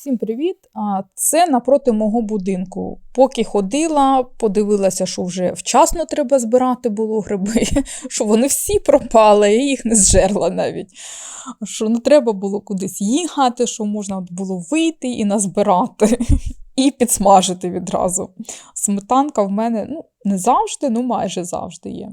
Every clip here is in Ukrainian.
Всім привіт! А, Це напроти мого будинку. Поки ходила, подивилася, що вже вчасно треба збирати було гриби, що вони всі пропали, я їх не зжерла навіть. Що не треба було кудись їхати, що можна було вийти і назбирати, і підсмажити відразу. Сметанка в мене ну, не завжди, ну майже завжди є.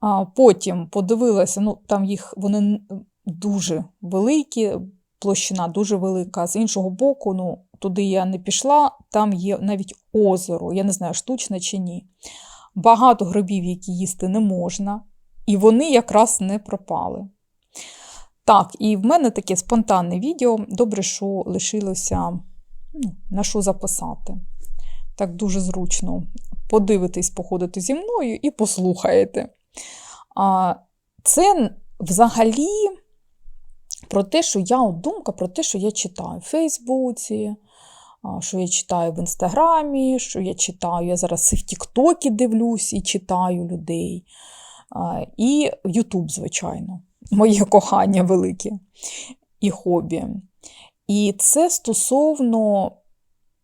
А Потім подивилася, ну там їх вони дуже великі площина дуже велика. З іншого боку, ну, туди я не пішла, там є навіть озеро, я не знаю, штучне чи ні. Багато грибів, які їсти не можна, і вони якраз не пропали. Так, і в мене таке спонтанне відео. Добре, що лишилося ну, на що записати. Так дуже зручно подивитись, походити зі мною і послухаєте. А Це взагалі про те, що я от думка про те, що я читаю в Фейсбуці, що я читаю в Інстаграмі, що я читаю, я зараз і в Тіктокі дивлюсь і читаю людей. І Ютуб, звичайно, моє кохання велике і хобі. І це стосовно,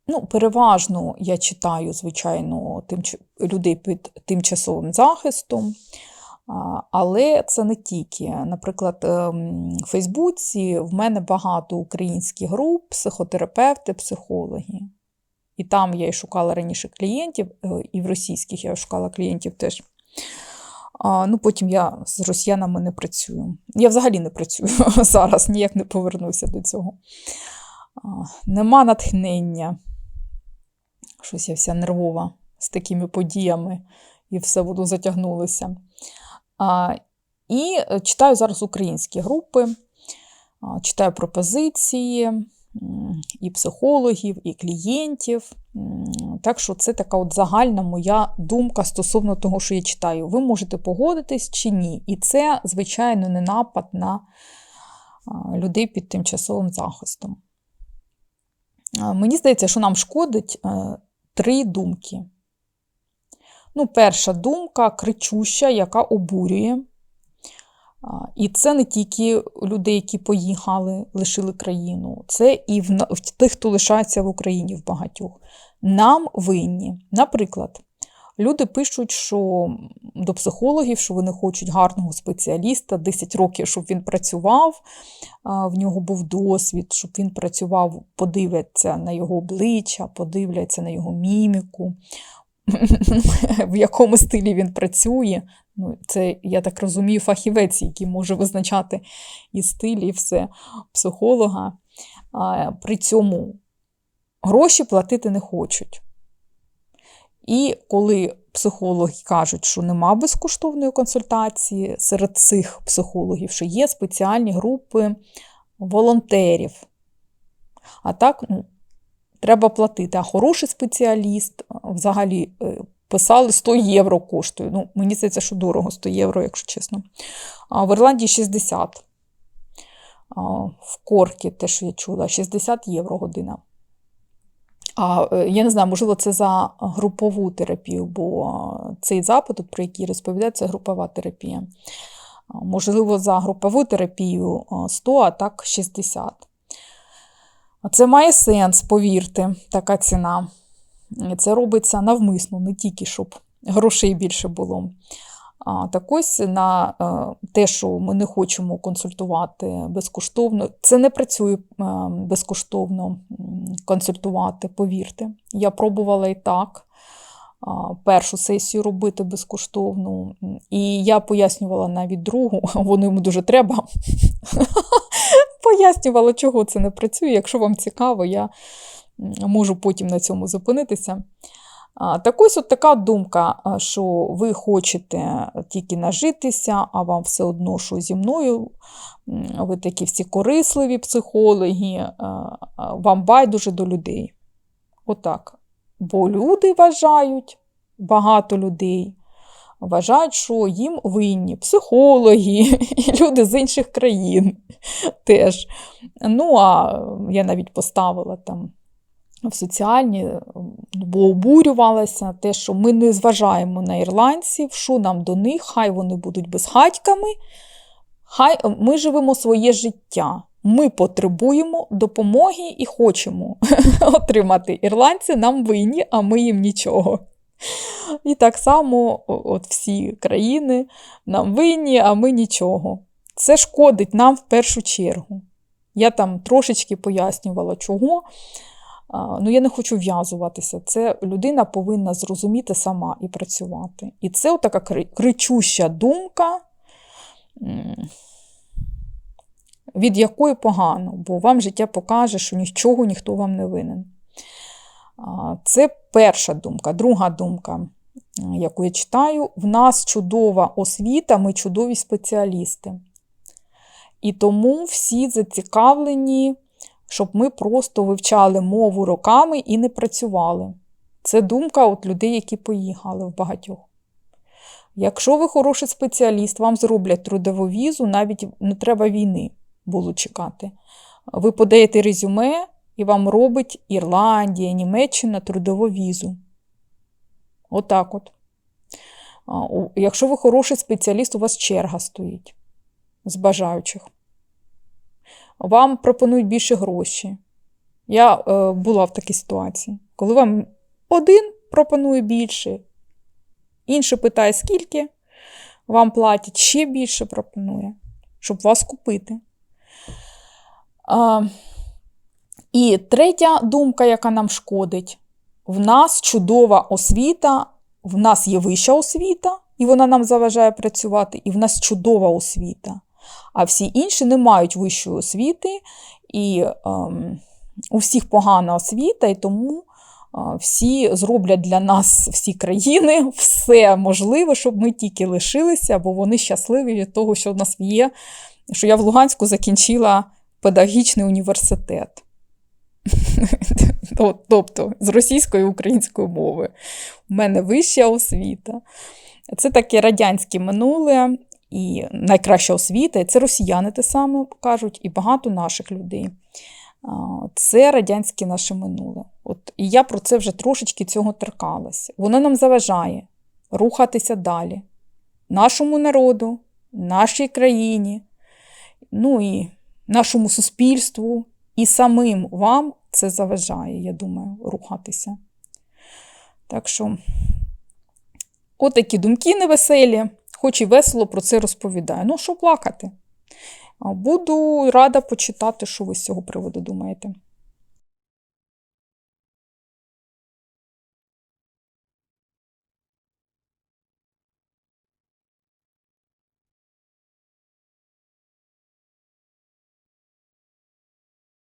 ну, переважно я читаю, звичайно, тим, людей під тимчасовим захистом. Але це не тільки. Наприклад, ем, в Фейсбуці в мене багато українських груп, психотерапевти, психологи. І там я і шукала раніше клієнтів, е, і в російських я шукала клієнтів теж. Ну, Потім я з росіянами не працюю. Я взагалі не працюю зараз, ніяк не повернуся до цього. Нема натхнення. Щось я вся нервова з такими подіями, і все воно затягнулося. І е, читаю зараз українські групи, читаю пропозиції і психологів, і клієнтів. Так що це така от загальна моя думка стосовно того, що я читаю. Ви можете погодитись чи ні. І це, звичайно, не напад на людей під тимчасовим захистом. Мені здається, що нам шкодить е, три думки. Ну, Перша думка кричуща, яка обурює. І це не тільки людей, які поїхали, лишили країну, це і в тих, хто лишається в Україні в багатьох. Нам винні. Наприклад, люди пишуть, що до психологів, що вони хочуть гарного спеціаліста, 10 років, щоб він працював, в нього був досвід, щоб він працював, подивляться на його обличчя, подивляться на його міміку. в якому стилі він працює. Ну, Це, я так розумію, фахівець, який може визначати і стиль, і все психолога. А, При цьому гроші платити не хочуть. І коли психологи кажуть, що нема безкоштовної консультації серед цих психологів, що є спеціальні групи волонтерів. А так, ну, треба платити. А хороший спеціаліст взагалі е, писали 100 євро коштує. Ну, Мені здається, що дорого 100 євро, якщо чесно. А в Ірландії 60. А в Коркі, те, що я чула, 60 євро година. А е, я не знаю, можливо, це за групову терапію, бо цей запит, про який розповідає, це групова терапія. Можливо, за групову терапію 100, а так 60. Це має сенс, повірте, така ціна. Це робиться навмисно, не тільки щоб грошей більше було. А Так ось на е, те, що ми не хочемо консультувати безкоштовно, це не працює е, безкоштовно консультувати, повірте. Я пробувала і так. Першу сесію робити безкоштовну. І я пояснювала навіть другу, воно йому дуже треба. Пояснювала, чого це не працює. Якщо вам цікаво, я можу потім на цьому зупинитися. Так ось от така думка, що ви хочете тільки нажитися, а вам все одно, що зі мною, ви такі всі корисливі психологи, вам байдуже до людей. Отак. Бо люди вважають, багато людей вважають, що їм винні психологи люди з інших країн теж. Ну, а я навіть поставила там в соціальні, бо обурювалася те, що ми не зважаємо на ірландців, що нам до них, хай вони будуть безхатьками, хай ми живемо своє життя. Ми потребуємо допомоги і хочемо отримати. Ірландці нам винні, а ми їм нічого. І так само от всі країни нам винні, а ми нічого. Це шкодить нам в першу чергу. Я там трошечки пояснювала, чого. Ну, я не хочу в'язуватися. Це людина повинна зрозуміти сама і працювати. І це така кричуща думка, від якої погано, бо вам життя покаже, що нічого ніхто вам не винен. Це перша думка. Друга думка, яку я читаю: в нас чудова освіта, ми чудові спеціалісти. І тому всі зацікавлені, щоб ми просто вивчали мову роками і не працювали. Це думка от людей, які поїхали в багатьох. Якщо ви хороший спеціаліст, вам зроблять трудову візу, навіть не треба війни було чекати. Ви подаєте резюме, і вам робить Ірландія, Німеччина трудову візу. Отак от. Якщо ви хороший спеціаліст, у вас черга стоїть з бажаючих. Вам пропонують більше гроші. Я е, була в такій ситуації, коли вам один пропонує більше, інший питає, скільки вам платять, ще більше пропонує, щоб вас купити. А, і третя думка, яка нам шкодить: в нас чудова освіта, в нас є вища освіта, і вона нам заважає працювати, і в нас чудова освіта. А всі інші не мають вищої освіти, і ем, у всіх погана освіта, і тому е, всі зроблять для нас, всі країни, все можливе, щоб ми тільки лишилися, бо вони щасливі від того, що в нас є, що я в Луганську закінчила педагогічний університет. Тобто з російської української мови. У мене вища освіта. Це таке радянське минуле і найкраща освіта, і це росіяни те саме кажуть, і багато наших людей. Це радянське наше минуле. От, і я про це вже трошечки цього торкалася. Воно нам заважає рухатися далі. Нашому народу, нашій країні, ну і нашому суспільству, і самим вам це заважає, я думаю, рухатися. Так що, отакі думки невеселі, хоч і весело про це розповідаю. Ну, що плакати? Буду рада почитати, що ви з цього приводу думаєте.